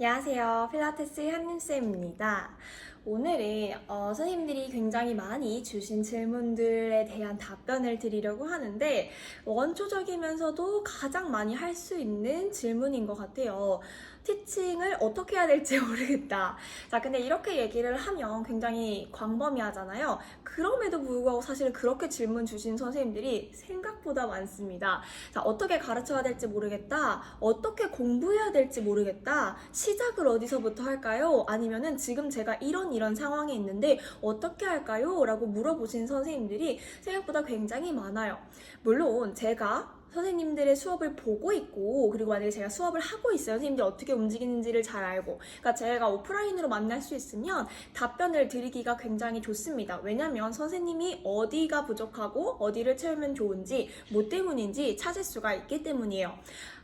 안녕하세요. 필라테스 한윤쌤입니다. 오늘은 어, 선생님들이 굉장히 많이 주신 질문들에 대한 답변을 드리려고 하는데 원초적이면서도 가장 많이 할 수 있는 질문인 것 같아요. 티칭을 어떻게 해야 될지 모르겠다. 자, 근데 이렇게 얘기를 하면 굉장히 광범위하잖아요. 그럼에도 불구하고 사실 그렇게 질문 주신 선생님들이 생각보다 많습니다. 자, 어떻게 가르쳐야 될지 모르겠다. 어떻게 공부해야 될지 모르겠다. 시작을 어디서부터 할까요? 아니면은 지금 제가 이런 이런 상황에 있는데 어떻게 할까요? 라고 물어보신 선생님들이 생각보다 굉장히 많아요. 물론 제가 선생님들의 수업을 보고 있고 그리고 만약에 제가 수업을 하고 있어요. 선생님들이 어떻게 움직이는지를 잘 알고 그러니까 제가 오프라인으로 만날 수 있으면 답변을 드리기가 굉장히 좋습니다. 왜냐면 선생님이 어디가 부족하고 어디를 채우면 좋은지 뭐 때문인지 찾을 수가 있기 때문이에요.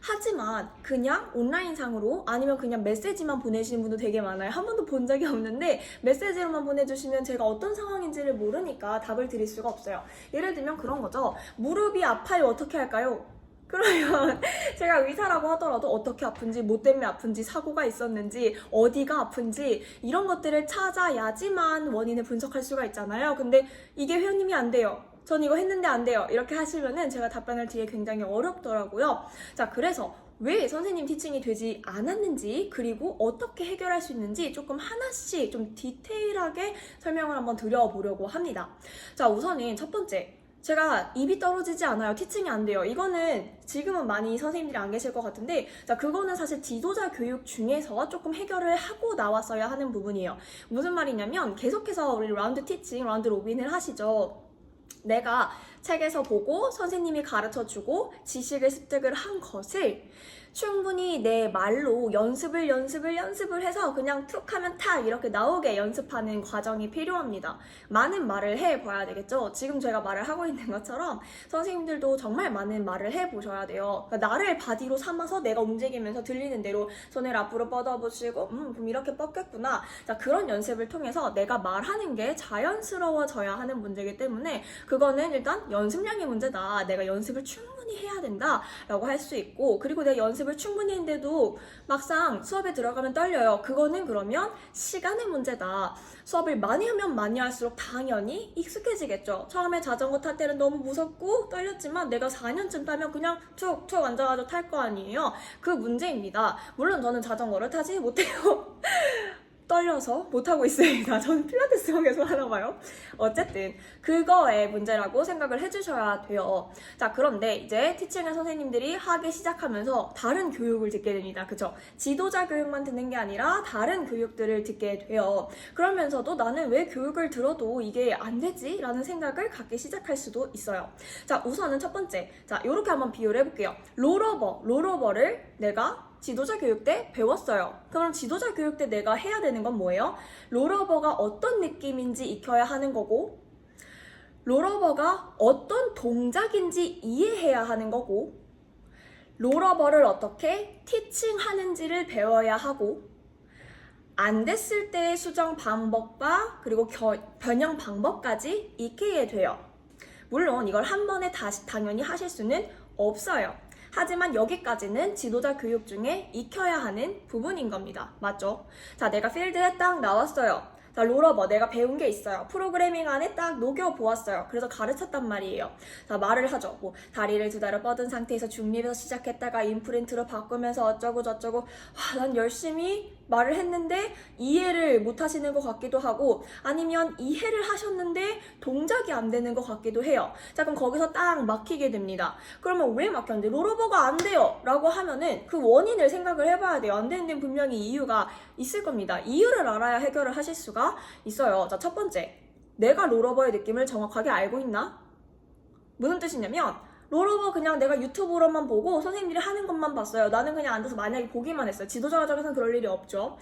하지만 그냥 온라인상으로 아니면 그냥 메시지만 보내시는 분도 되게 많아요. 한 번도 본 적이 없는데 메시지로만 보내주시면 제가 어떤 상황인지를 모르니까 답을 드릴 수가 없어요. 예를 들면 그런 거죠. 무릎이 아파요. 어떻게 할까요? 그러면 제가 의사라고 하더라도 어떻게 아픈지, 뭐 때문에 아픈지, 사고가 있었는지, 어디가 아픈지 이런 것들을 찾아야지만 원인을 분석할 수가 있잖아요. 근데 이게 회원님이 안 돼요. 전 이거 했는데 안 돼요. 이렇게 하시면은 제가 답변을 드리기 굉장히 어렵더라고요. 자, 그래서 왜 선생님 티칭이 되지 않았는지 그리고 어떻게 해결할 수 있는지 조금 하나씩 좀 디테일하게 설명을 한번 드려보려고 합니다. 자, 우선은 첫 번째. 제가 입이 떨어지지 않아요. 티칭이 안 돼요. 이거는 지금은 많이 선생님들이 안 계실 것 같은데, 자, 그거는 사실 지도자 교육 중에서 조금 해결을 하고 나왔어야 하는 부분이에요. 무슨 말이냐면, 계속해서 우리 라운드 티칭, 라운드 로빈을 하시죠. 내가 책에서 보고 선생님이 가르쳐 주고 지식을 습득을 한 것을 충분히 내 말로 연습을 연습을 연습을 해서 그냥 툭 하면 탁 이렇게 나오게 연습하는 과정이 필요합니다. 많은 말을 해 봐야 되겠죠. 지금 제가 말을 하고 있는 것처럼 선생님들도 정말 많은 말을 해 보셔야 돼요. 그러니까 나를 바디로 삼아서 내가 움직이면서 들리는 대로 손을 앞으로 뻗어보시고 음 그럼 이렇게 뻗겠구나. 자 그런 연습을 통해서 내가 말하는 게 자연스러워져야 하는 문제이기 때문에 그거는 일단 연습량의 문제다. 내가 연습을 충분히 해야 된다 라고 할 수 있고 그리고 내가 연습을 충분히 했는데도 막상 수업에 들어가면 떨려요. 그거는 그러면 시간의 문제다. 수업을 많이 하면 많이 할수록 당연히 익숙해지겠죠. 처음에 자전거 탈 때는 너무 무섭고 떨렸지만 내가 4년쯤 타면 그냥 툭툭 앉아가지고 탈 거 아니에요. 그 문제입니다. 물론 저는 자전거를 타지 못해요. 떨려서 못하고 있습니다. 저는 필라테스만 계속 하나 봐요. 어쨌든 그거의 문제라고 생각을 해주셔야 돼요. 자 그런데 이제 티칭을 선생님들이 하기 시작하면서 다른 교육을 듣게 됩니다. 그쵸? 지도자 교육만 듣는 게 아니라 다른 교육들을 듣게 돼요. 그러면서도 나는 왜 교육을 들어도 이게 안 되지? 라는 생각을 갖기 시작할 수도 있어요. 자 우선은 첫 번째 자 이렇게 한번 비교를 해볼게요. 롤러버, 롤러버를 내가 지도자 교육 때 배웠어요. 그럼 지도자 교육 때 내가 해야 되는 건 뭐예요? 롤러버가 어떤 느낌인지 익혀야 하는 거고, 롤러버가 어떤 동작인지 이해해야 하는 거고, 롤러버를 어떻게 티칭하는지를 배워야 하고, 안 됐을 때의 수정 방법과 그리고 겨- 변형 방법까지 익히게 돼요. 물론 이걸 한 번에 다시 당연히 하실 수는 없어요. 하지만 여기까지는 지도자 교육 중에 익혀야 하는 부분인 겁니다. 맞죠? 자, 내가 필드에 딱 나왔어요. 자, 롤러버 내가 배운 게 있어요. 프로그래밍 안에 딱 녹여 보았어요. 그래서 가르쳤단 말이에요. 자, 말을 하죠. 뭐 다리를 두 다리 뻗은 상태에서 중립에서 시작했다가 인프린트로 바꾸면서 어쩌고 저쩌고 와, 난 열심히 말을 했는데 이해를 못 하시는 것 같기도 하고 아니면 이해를 하셨는데 동작이 안 되는 것 같기도 해요. 자, 그럼 거기서 딱 막히게 됩니다. 그러면 왜 막혔는데 롤러버가 안 돼요 라고 하면은 그 원인을 생각을 해봐야 돼요 안 되는 데는 분명히 이유가 있을 겁니다 이유를 알아야 해결을 하실 수가 있어요 자 첫 번째 내가 롤러버의 느낌을 정확하게 알고 있나? 무슨 뜻이냐면 롤러버 그냥 내가 유튜브로만 보고 선생님들이 하는 것만 봤어요 나는 그냥 앉아서 만약에 보기만 했어요 지도자 과정에서는 그럴 일이 없죠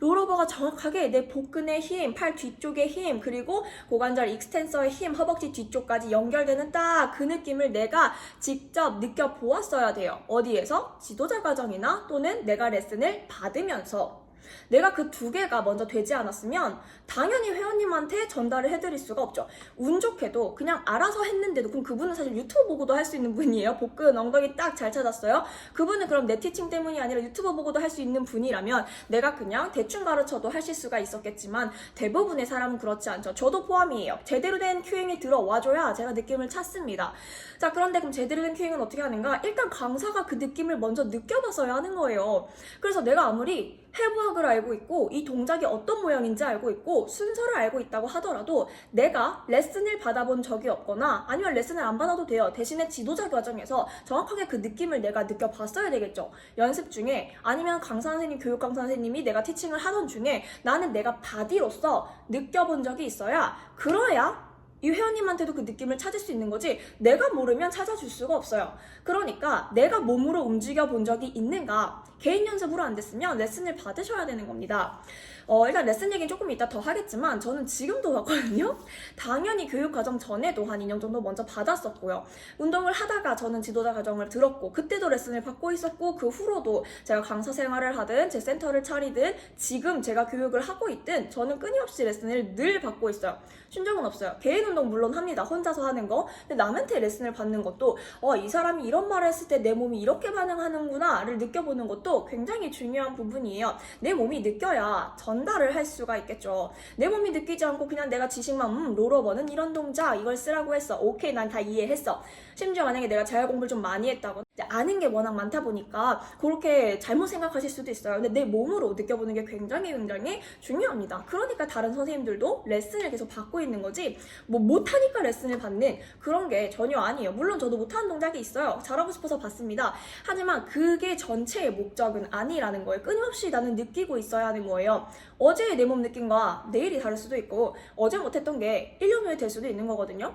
롤러버가 정확하게 내 복근의 힘, 팔 뒤쪽의 힘, 그리고 고관절 익스텐서의 힘, 허벅지 뒤쪽까지 연결되는 딱 그 느낌을 내가 직접 느껴보았어야 돼요. 어디에서? 지도자 과정이나 또는 내가 레슨을 받으면서. 내가 그 두 개가 먼저 되지 않았으면 당연히 회원님한테 전달을 해드릴 수가 없죠. 운 좋게도 그냥 알아서 했는데도 그럼 그분은 사실 유튜브 보고도 할 수 있는 분이에요. 복근 엉덩이 딱 잘 찾았어요. 그분은 그럼 내 티칭 때문이 아니라 유튜브 보고도 할 수 있는 분이라면 내가 그냥 대충 가르쳐도 하실 수가 있었겠지만 대부분의 사람은 그렇지 않죠. 저도 포함이에요. 제대로 된 큐잉이 들어와줘야 제가 느낌을 찾습니다. 자, 그런데 그럼 제대로 된 큐잉은 어떻게 하는가? 일단 강사가 그 느낌을 먼저 느껴봤어야 하는 거예요. 그래서 내가 아무리 해부학을 알고 있고 이 동작이 어떤 모양인지 알고 있고 순서를 알고 있다고 하더라도 내가 레슨을 받아본 적이 없거나 아니면 레슨을 안 받아도 돼요. 대신에 지도자 과정에서 정확하게 그 느낌을 내가 느껴봤어야 되겠죠. 연습 중에 아니면 강사 선생님, 교육 강사 선생님이 내가 티칭을 하던 중에 나는 내가 바디로서 느껴본 적이 있어야 그래야 이 회원님한테도 그 느낌을 찾을 수 있는 거지 내가 모르면 찾아줄 수가 없어요. 그러니까 내가 몸으로 움직여 본 적이 있는가 개인 연습으로 안 됐으면 레슨을 받으셔야 되는 겁니다. 어, 일단 레슨 얘기는 조금 이따 더 하겠지만 저는 지금도 받거든요. 당연히 교육 과정 전에도 한 2년 정도 먼저 받았었고요. 운동을 하다가 저는 지도자 과정을 들었고 그때도 레슨을 받고 있었고 그 후로도 제가 강사 생활을 하든 제 센터를 차리든 지금 제가 교육을 하고 있든 저는 끊임없이 레슨을 늘 받고 있어요. 쉰 적은 없어요. 개인 운동 물론 합니다. 혼자서 하는 거. 근데 남한테 레슨을 받는 것도 어, 이 사람이 이런 말을 했을 때 내 몸이 이렇게 반응하는구나를 느껴보는 것도 굉장히 중요한 부분이에요. 내 몸이 느껴야 전 달을 할 수가 있겠죠. 내 몸이 느끼지 않고 그냥 내가 지식만 음, 롤러버는 이런 동작 이걸 쓰라고 했어. 오케이 난 다 이해했어. 심지어 만약에 내가 재활 공부를 좀 많이 이제 아는 게 워낙 많다 보니까 그렇게 잘못 생각하실 수도 있어요. 근데 내 몸으로 느껴보는 게 굉장히 굉장히 중요합니다. 그러니까 다른 선생님들도 레슨을 계속 받고 있는 거지 뭐 못하니까 레슨을 받는 그런 게 전혀 아니에요. 물론 저도 못하는 동작이 있어요. 잘하고 싶어서 받습니다. 하지만 그게 전체의 목적은 아니라는 거예요. 끊임없이 나는 느끼고 있어야 하는 거예요. 어제의 내 몸 느낌과 내일이 다를 수도 있고 어제 못했던 게 1년 후에 될 수도 있는 거거든요.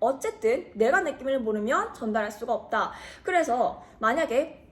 어쨌든 내가 느낌을 모르면 전달할 수가 없다. 그래서 만약에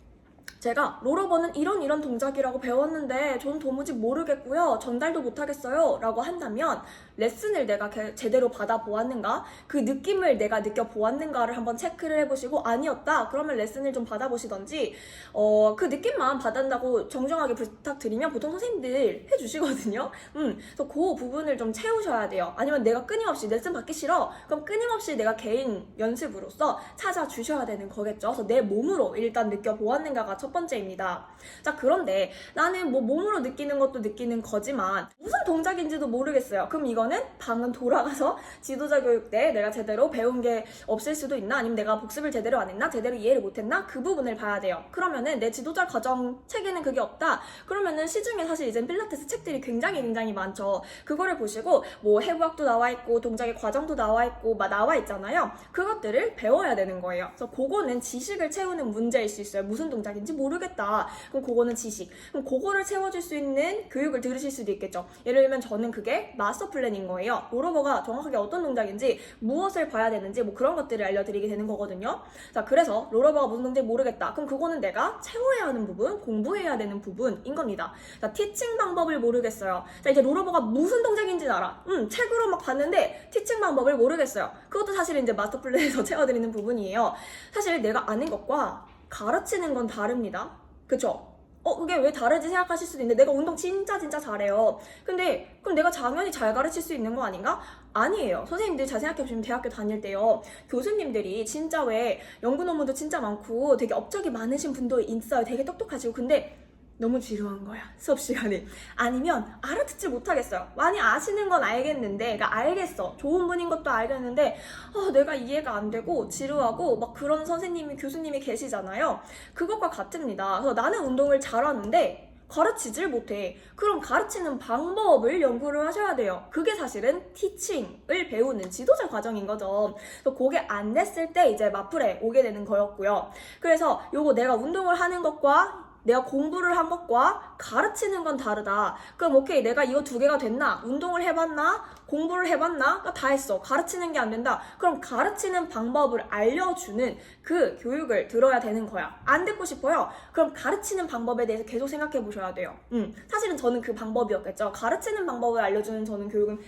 제가 롤러버는 이런 이런 동작이라고 배웠는데 전 도무지 모르겠고요. 전달도 못하겠어요. 라고 한다면 레슨을 내가 게- 제대로 받아보았는가? 그 느낌을 내가 느껴보았는가를 한번 체크를 해보시고 아니었다? 그러면 레슨을 좀 받아보시던지 어, 그 느낌만 받았다고 정정하게 부탁드리면 보통 선생님들 해주시거든요. 음, 그래서 그 부분을 좀 채우셔야 돼요. 아니면 내가 끊임없이 레슨 받기 싫어? 그럼 끊임없이 내가 개인 연습으로서 찾아주셔야 되는 거겠죠. 그래서 내 몸으로 일단 느껴보았는가가 첫 번째입니다. 자, 그런데 나는 뭐 몸으로 느끼는 것도 느끼는 거지만 무슨 동작인지도 모르겠어요. 그럼 이거 는 방은 돌아가서 지도자 교육 때 내가 제대로 배운 게 없을 수도 있나? 아니면 내가 복습을 제대로 안 했나? 제대로 이해를 못 했나? 그 부분을 봐야 돼요. 그러면은 내 지도자 과정 책에는 그게 없다? 그러면은 시중에 사실 이제 필라테스 책들이 굉장히 굉장히 많죠. 그거를 보시고 뭐 해부학도 나와 있고 동작의 과정도 나와 있고 막 나와 있잖아요. 그것들을 배워야 되는 거예요. 그래서 그거는 지식을 채우는 문제일 수 있어요. 무슨 동작인지 모르겠다. 그럼 그거는 지식. 그럼 그거를 채워줄 수 있는 교육을 들으실 수도 있겠죠. 예를 들면 저는 그게 마스터 플랜 인 거예요. 롤러버가 정확하게 어떤 동작인지 무엇을 봐야 되는지 뭐 그런 것들을 알려드리게 되는 거거든요. 자, 그래서 롤러버가 무슨 동작인지 모르겠다. 그럼 그거는 내가 채워야 하는 부분, 공부해야 되는 부분인 겁니다. 자, 티칭 방법을 모르겠어요. 자, 이제 롤러버가 무슨 동작인지는 알아. 음, 책으로 막 봤는데 티칭 방법을 모르겠어요. 그것도 사실 이제 마스터 플랜에서 채워드리는 부분이에요. 사실 내가 아는 것과 가르치는 건 다릅니다. 그쵸? 어, 그게 왜 다르지 생각하실 수도 있는데, 내가 운동 진짜 진짜 잘해요. 근데, 그럼 내가 당연히 잘 가르칠 수 있는 거 아닌가? 아니에요. 선생님들 잘 생각해보시면 대학교 다닐 때요. 교수님들이 진짜 왜 연구 논문도 진짜 많고 되게 업적이 많으신 분도 있어요. 되게 똑똑하시고. 근데 너무 지루한 거야. 수업 시간에. 아니면 알아듣지 못하겠어요. 많이 아시는 건 알겠는데, 그러니까 알겠어. 좋은 분인 것도 알겠는데, 어, 내가 이해가 안 되고 지루하고 막 그런 선생님이 교수님이 계시잖아요. 그것과 같습니다. 그래서 나는 운동을 잘하는데 가르치질 못해. 그럼 가르치는 방법을 연구를 하셔야 돼요. 그게 사실은 티칭을 배우는 지도자 과정인 거죠. 그래서 그게 안 됐을 때 이제 마플에 오게 되는 거였고요. 그래서 요거 내가 운동을 하는 것과 내가 공부를 한 것과 가르치는 건 다르다. 그럼 오케이 내가 이거 두 개가 됐나? 운동을 해봤나? 공부를 해봤나? 나다 했어. 가르치는 게 안 된다. 그럼 가르치는 방법을 알려주는 그 교육을 들어야 되는 거야. 안 듣고 싶어요? 그럼 가르치는 방법에 대해서 계속 생각해 보셔야 돼요. 음, 사실은 저는 그 방법이었겠죠. 가르치는 방법을 알려주는 저는 교육은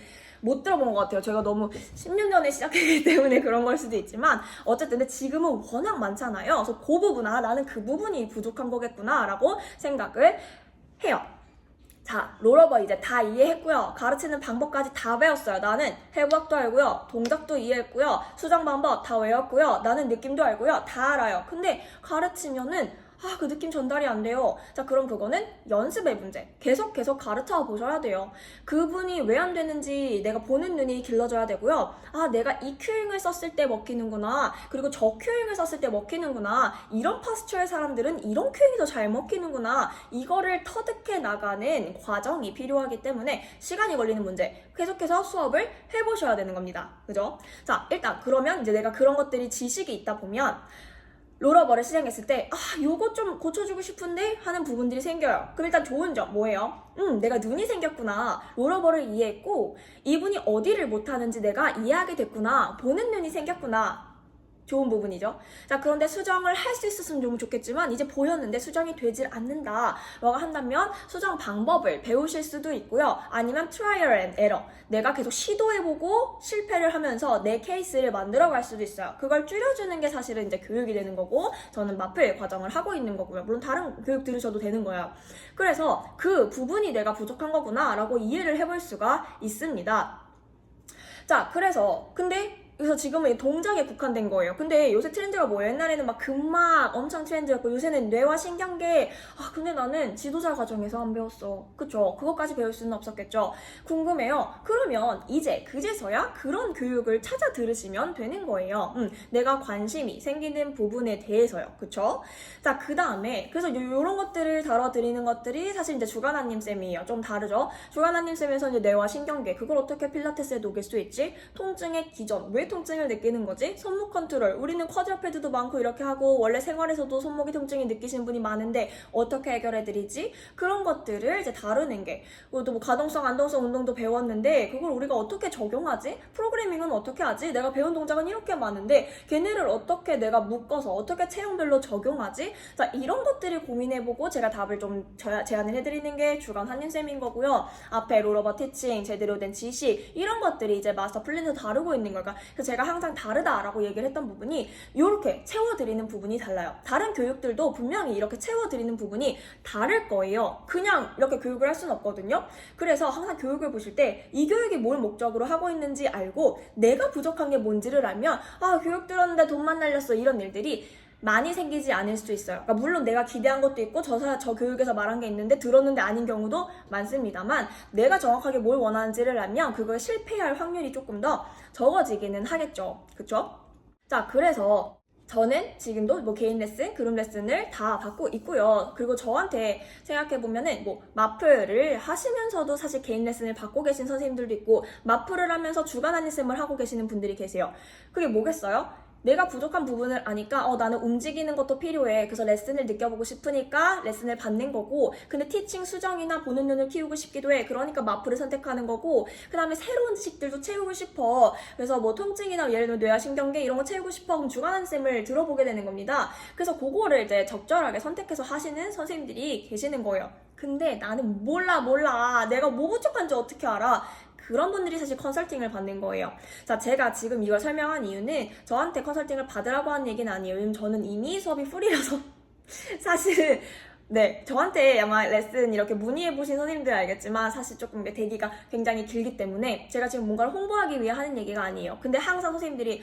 못 들어본 것 같아요. 제가 너무 10년 전에 시작했기 때문에 그런 걸 수도 있지만 어쨌든 근데 지금은 워낙 많잖아요. 그래서 그 부분, 아 나는 그 부분이 부족한 거겠구나 라고 생각을 해요. 자, 롤러버 이제 다 이해했고요. 가르치는 방법까지 다 배웠어요. 나는 해부학도 알고요. 동작도 이해했고요. 수정 방법 다 외웠고요. 나는 느낌도 알고요. 다 알아요. 근데 가르치면은 아, 그 느낌 전달이 안 돼요. 자, 그럼 그거는 연습의 문제. 계속 계속 가르쳐 보셔야 돼요. 그분이 왜 안 되는지 내가 보는 눈이 길러져야 되고요. 아, 내가 이 큐잉을 썼을 때 먹히는구나. 그리고 저 큐잉을 썼을 때 먹히는구나. 이런 파스처의 사람들은 이런 큐잉이 더 잘 먹히는구나. 이거를 터득해 나가는 과정이 필요하기 때문에 시간이 걸리는 문제. 계속해서 수업을 해보셔야 되는 겁니다. 그죠? 자, 일단 그러면 이제 내가 그런 것들이 지식이 있다 보면 롤러버를 시작했을 때, 아, 요거 좀 고쳐주고 싶은데? 하는 부분들이 생겨요. 그럼 일단 좋은 점, 뭐예요? 음, 내가 눈이 생겼구나. 롤러버를 이해했고, 이분이 어디를 못하는지 내가 이해하게 됐구나. 보는 눈이 생겼구나. 좋은 부분이죠. 자, 그런데 수정을 할 수 있었으면 너무 좋겠지만, 이제 보였는데 수정이 되질 않는다. 라고 한다면, 수정 방법을 배우실 수도 있고요. 아니면 트라이얼 앤 에러. 내가 계속 시도해보고 실패를 하면서 내 케이스를 만들어 갈 수도 있어요. 그걸 줄여주는 게 사실은 이제 교육이 되는 거고, 저는 마플 과정을 하고 있는 거고요. 물론 다른 교육 들으셔도 되는 거예요. 그래서 그 부분이 내가 부족한 거구나. 라고 이해를 해볼 수가 있습니다. 자, 그래서, 근데 그래서 지금은 이 동작에 국한된 거예요. 근데 요새 트렌드가 뭐예요? 옛날에는 막 근막 엄청 트렌드였고 요새는 뇌와 신경계. 아 근데 나는 지도자 과정에서 안 배웠어. 그쵸? 그것까지 배울 수는 없었겠죠. 궁금해요. 그러면 이제 그제서야 그런 교육을 찾아 들으시면 되는 거예요. 음, 내가 관심이 생기는 부분에 대해서요. 그쵸? 자, 그 다음에 그래서 요, 요런 것들을 다뤄드리는 것들이 사실 이제 주간아님 쌤이에요. 좀 다르죠? 주간아님 쌤에서 이제 뇌와 신경계 그걸 어떻게 필라테스에 녹일 수 있지? 통증의 기전 왜 통증을 느끼는 거지? 손목 컨트롤. 우리는 쿼드라페드도 많고 이렇게 하고 원래 생활에서도 손목이 통증이 느끼시는 분이 많은데 어떻게 해결해 드리지? 그런 것들을 이제 다루는 게 그것도 뭐 가동성, 안동성 운동도 배웠는데 그걸 우리가 어떻게 적용하지? 프로그래밍은 어떻게 하지? 내가 배운 동작은 이렇게 많은데 걔네를 어떻게 내가 묶어서 어떻게 체형별로 적용하지? 자 이런 것들을 고민해보고 제가 답을 좀 저- 제안을 해드리는 게 주간 한림쌤인 거고요. 앞에 롤러버 티칭, 제대로 된 지식 이런 것들이 이제 마스터 플랜에서 다루고 있는 걸까? 그래서 제가 항상 다르다라고 얘기를 했던 부분이 이렇게 채워드리는 부분이 달라요. 다른 교육들도 분명히 이렇게 채워드리는 부분이 다를 거예요. 그냥 이렇게 교육을 할 수는 없거든요. 그래서 항상 교육을 보실 때 이 교육이 뭘 목적으로 하고 있는지 알고 내가 부족한 게 뭔지를 알면 아 교육 들었는데 돈만 날렸어 이런 일들이 많이 생기지 않을 수도 있어요. 그러니까 물론 내가 기대한 것도 있고 저, 사- 저 교육에서 말한 게 있는데 들었는데 아닌 경우도 많습니다만 내가 정확하게 뭘 원하는지를 알면 그걸 실패할 확률이 조금 더 적어지기는 하겠죠. 그쵸? 자, 그래서 저는 지금도 뭐 개인 레슨, 그룹 레슨을 다 받고 있고요. 그리고 저한테 생각해보면은 뭐 마플을 하시면서도 사실 개인 레슨을 받고 계신 선생님들도 있고 마플을 하면서 주간 한리쌤을 하고 계시는 분들이 계세요. 그게 뭐겠어요? 내가 부족한 부분을 아니까 어 나는 움직이는 것도 필요해. 그래서 레슨을 느껴보고 싶으니까 레슨을 받는 거고 근데 티칭 수정이나 보는 눈을 키우고 싶기도 해. 그러니까 마플을 선택하는 거고 그 다음에 새로운 지식들도 채우고 싶어. 그래서 뭐 통증이나 예를 들어 뇌와 신경계 이런 거 채우고 싶어 그럼 주간한 쌤을 들어보게 되는 겁니다. 그래서 그거를 이제 적절하게 선택해서 하시는 선생님들이 계시는 거예요. 근데 나는 몰라 몰라. 내가 뭐 부족한지 어떻게 알아 그런 분들이 사실 컨설팅을 받는 거예요. 자, 제가 지금 이걸 설명한 이유는 저한테 컨설팅을 받으라고 하는 얘기는 아니에요. 왜냐면 저는 이미 수업이 풀이라서 사실 네, 저한테 아마 레슨 이렇게 문의해보신 선생님들 알겠지만 사실 조금 대기가 굉장히 길기 때문에 제가 지금 뭔가를 홍보하기 위해 하는 얘기가 아니에요. 근데 항상 선생님들이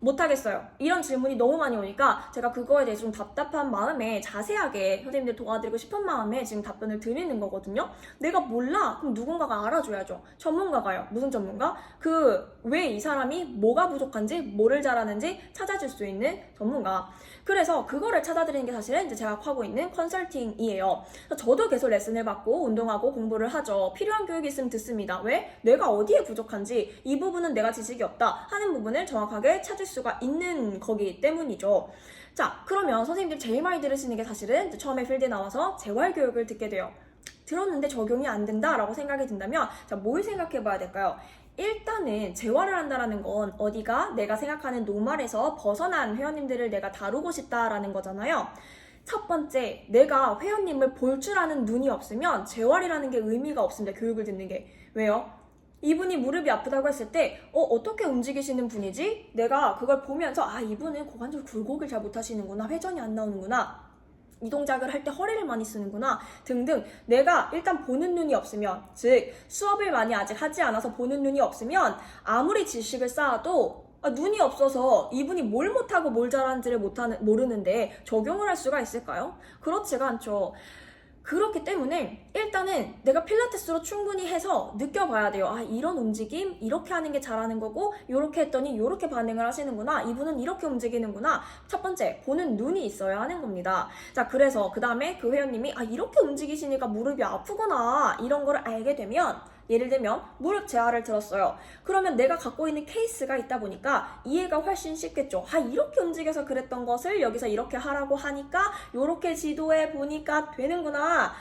못하겠어요. 이런 질문이 너무 많이 오니까 제가 그거에 대해서 좀 답답한 마음에 자세하게 선생님들 도와드리고 싶은 마음에 지금 답변을 드리는 거거든요. 내가 몰라? 그럼 누군가가 알아줘야죠. 전문가가요. 무슨 전문가? 그 왜 이 사람이 뭐가 부족한지, 뭐를 잘하는지 찾아줄 수 있는 전문가. 그래서 그거를 찾아드리는 게 사실은 이제 제가 하고 있는 컨설팅이에요. 저도 계속 레슨을 받고 운동하고 공부를 하죠. 필요한 교육이 있으면 듣습니다. 왜? 내가 어디에 부족한지 이 부분은 내가 지식이 없다 하는 부분을 정확하게 찾을 수가 있는 거기 때문이죠. 자, 그러면 선생님들 제일 많이 들으시는 게 사실은 처음에 필드에 나와서 재활교육을 듣게 돼요. 들었는데 적용이 안 된다라고 생각이 든다면 자, 뭘 생각해 봐야 될까요? 일단은 재활을 한다라는 건 어디가 내가 생각하는 노말에서 벗어난 회원님들을 내가 다루고 싶다라는 거잖아요. 첫 번째, 내가 회원님을 볼 줄 아는 눈이 없으면 재활이라는 게 의미가 없습니다. 교육을 듣는 게. 왜요? 이분이 무릎이 아프다고 했을 때, 어, 어떻게 움직이시는 분이지? 내가 그걸 보면서, 아, 이분은 고관절 굴곡을 잘 못하시는구나. 회전이 안 나오는구나. 이 동작을 할 때 허리를 많이 쓰는구나 등등 내가 일단 보는 눈이 없으면 즉 수업을 많이 아직 하지 않아서 보는 눈이 없으면 아무리 지식을 쌓아도 아, 눈이 없어서 이분이 뭘 못하고 뭘 잘하는지를 못하는, 모르는데 적용을 할 수가 있을까요? 그렇지가 않죠. 그렇기 때문에 일단은 내가 필라테스로 충분히 해서 느껴봐야 돼요. 아, 이런 움직임, 이렇게 하는 게 잘하는 거고, 이렇게 했더니 이렇게 반응을 하시는구나. 이분은 이렇게 움직이는구나. 첫 번째, 보는 눈이 있어야 하는 겁니다. 자, 그래서 그 다음에 그 회원님이 아, 이렇게 움직이시니까 무릎이 아프구나. 이런 거를 알게 되면 예를 들면 무릎 재활을 들었어요. 그러면 내가 갖고 있는 케이스가 있다 보니까 이해가 훨씬 쉽겠죠. 아 이렇게 움직여서 그랬던 것을 여기서 이렇게 하라고 하니까 이렇게 지도해 보니까 되는구나.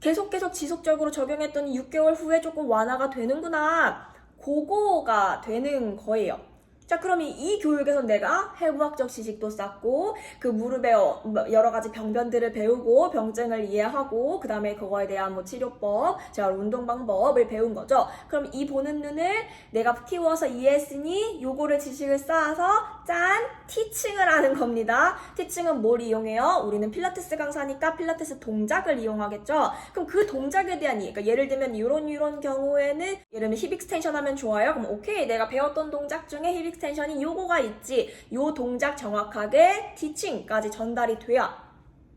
계속 계속 지속적으로 적용했더니 6개월 후에 조금 완화가 되는구나. 그거가 되는 거예요. 자, 그럼 이, 이 교육에서 내가 해부학적 지식도 쌓고, 그 무릎의 어, 뭐 여러 가지 병변들을 배우고, 병증을 이해하고, 그 다음에 그거에 대한 뭐 치료법, 제가 운동 방법을 배운 거죠. 그럼 이 보는 눈을 내가 키워서 이해했으니, 요거를 지식을 쌓아서, 짠! 티칭을 하는 겁니다. 티칭은 뭘 이용해요? 우리는 필라테스 강사니까 필라테스 동작을 이용하겠죠? 그럼 그 동작에 대한 이해, 그러니까 예를 들면 이런 이런 경우에는, 예를 들면 힙 익스텐션 하면 좋아요? 그럼 오케이, 내가 배웠던 동작 중에 힙 익스텐션 이 요거가 있지. 요 동작 정확하게 티칭까지 전달이 돼야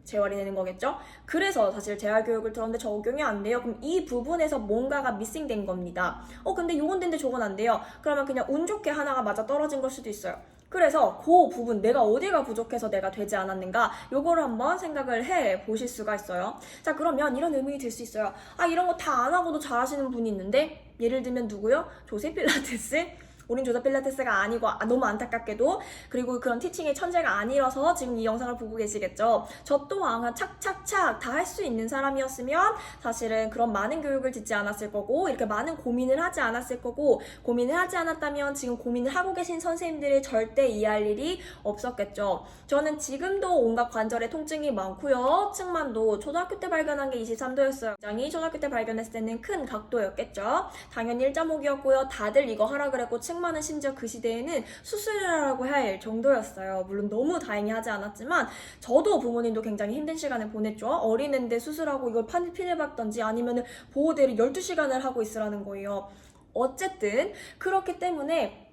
재활이 되는 거겠죠? 그래서 사실 재활 교육을 들었는데 적용이 안 돼요. 그럼 이 부분에서 뭔가가 미싱된 겁니다. 어, 근데 요건 된데 저건 안 돼요. 그러면 그냥 운 좋게 하나가 맞아 떨어진 걸 수도 있어요. 그래서 그 부분 내가 어디가 부족해서 내가 되지 않았는가 요거를 한번 생각을 해 보실 수가 있어요. 자 그러면 이런 의문이 들 수 있어요. 아 이런 거 다 안 하고도 잘하시는 분이 있는데 예를 들면 누구요? 조세 필라테스? 우린 조사 필라테스가 아니고 아, 너무 안타깝게도 그리고 그런 티칭의 천재가 아니라서 지금 이 영상을 보고 계시겠죠. 저 또한 착착착 다 할 수 있는 사람이었으면 사실은 그런 많은 교육을 듣지 않았을 거고 이렇게 많은 고민을 하지 않았을 거고 고민을 하지 않았다면 지금 고민을 하고 계신 선생님들이 절대 이해할 일이 없었겠죠. 저는 지금도 온갖 관절에 통증이 많고요. 측만도 초등학교 때 발견한 게 23도였어요. 굉장히 초등학교 때 발견했을 때는 큰 각도였겠죠. 당연히 1.5기였고요. 다들 이거 하라 그랬고 측 만은 심지어 그 시대에는 수술을 하라고 할 정도였어요. 물론 너무 다행히 하지 않았지만 저도 부모님도 굉장히 힘든 시간을 보냈죠. 어린애인데 수술하고 이걸 판 피를 박던지 아니면은 보호대를 12시간을 하고 있으라는 거예요. 어쨌든 그렇기 때문에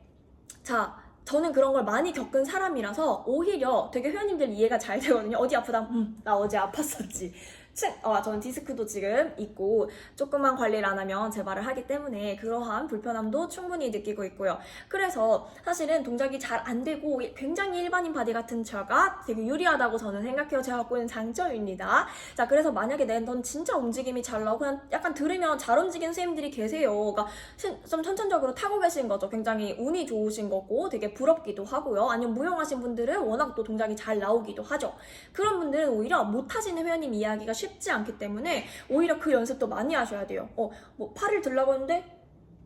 자 저는 그런 걸 많이 겪은 사람이라서 오히려 되게 회원님들 이해가 잘 되거든요. 어디 아프다? 음, 나 어제 아팠었지. 층, 어, 저는 디스크도 지금 있고 조금만 관리를 안 하면 재발을 하기 때문에 그러한 불편함도 충분히 느끼고 있고요. 그래서 사실은 동작이 잘 안 되고 굉장히 일반인 바디 같은 저가 되게 유리하다고 저는 생각해요. 제가 갖고 있는 장점입니다. 자, 그래서 만약에 넌 진짜 움직임이 잘 나오고 그냥 약간 들으면 잘 움직이는 선생님들이 계세요. 그러니까 신- 좀 선천적으로 타고 계신 거죠. 굉장히 운이 좋으신 거고 되게 부럽기도 하고요. 아니면 무용하신 분들은 워낙 또 동작이 잘 나오기도 하죠. 그런 분들은 오히려 못하시는 회원님 이야기가 쉽지 않기 때문에 오히려 그 연습도 많이 하셔야 돼요. 어, 뭐 팔을 들라고 했는데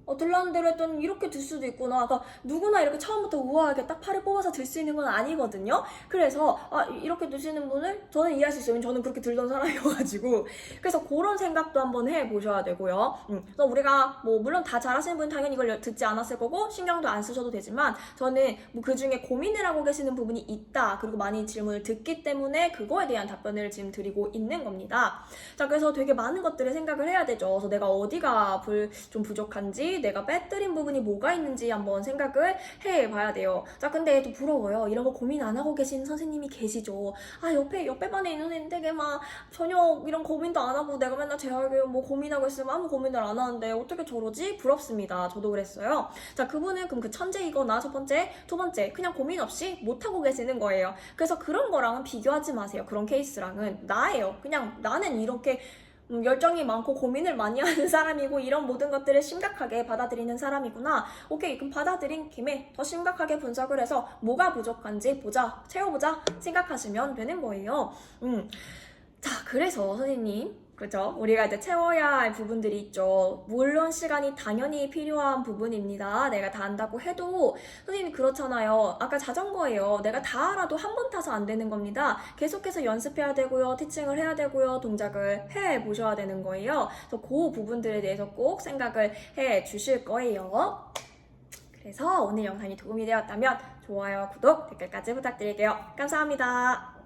어, 들라는 대로 했더니 이렇게 들 수도 있구나. 그러니까 누구나 이렇게 처음부터 우아하게 딱 팔을 뽑아서 들 수 있는 건 아니거든요. 그래서 아, 이렇게 드시는 분을 저는 이해할 수 있어요. 저는 그렇게 들던 사람이어가지고. 그래서 그런 생각도 한번 해보셔야 되고요. 음, 그래서 우리가 뭐 물론 다 잘하시는 분은 당연히 이걸 듣지 않았을 거고 신경도 안 쓰셔도 되지만 저는 뭐 그 중에 고민을 하고 계시는 부분이 있다. 그리고 많이 질문을 듣기 때문에 그거에 대한 답변을 지금 드리고 있는 겁니다. 자, 그래서 되게 많은 것들을 생각을 해야 되죠. 그래서 내가 어디가 불, 좀 부족한지, 내가 빼뜨린 부분이 뭐가 있는지 한번 생각을 해 봐야 돼요. 자, 근데 또 부러워요. 이런 거 고민 안 하고 계신 선생님이 계시죠. 아, 옆에, 옆에 반에 있는 선생님 되게 막 전혀 이런 고민도 안 하고 내가 맨날 재활교육 뭐 고민하고 있으면 아무 고민을 안 하는데 어떻게 저러지? 부럽습니다. 저도 그랬어요. 자, 그분은 그럼 그 천재이거나 첫 번째, 두 번째, 그냥 고민 없이 못하고 계시는 거예요. 그래서 그런 거랑은 비교하지 마세요. 그런 케이스랑은. 나예요. 그냥 나는 이렇게 음, 열정이 많고 고민을 많이 하는 사람이고 이런 모든 것들을 심각하게 받아들이는 사람이구나. 오케이, 그럼 받아들인 김에 더 심각하게 분석을 해서 뭐가 부족한지 보자, 채워보자 생각하시면 되는 거예요. 음. 자, 그래서 선생님. 그죠? 우리가 이제 채워야 할 부분들이 있죠. 물론 시간이 당연히 필요한 부분입니다. 내가 다 안다고 해도 선생님 그렇잖아요. 아까 자전거예요. 내가 다 알아도 한 번 타서 안 되는 겁니다. 계속해서 연습해야 되고요. 티칭을 해야 되고요. 동작을 해 보셔야 되는 거예요. 그래서 그 부분들에 대해서 꼭 생각을 해 주실 거예요. 그래서 오늘 영상이 도움이 되었다면 좋아요, 구독, 댓글까지 부탁드릴게요. 감사합니다.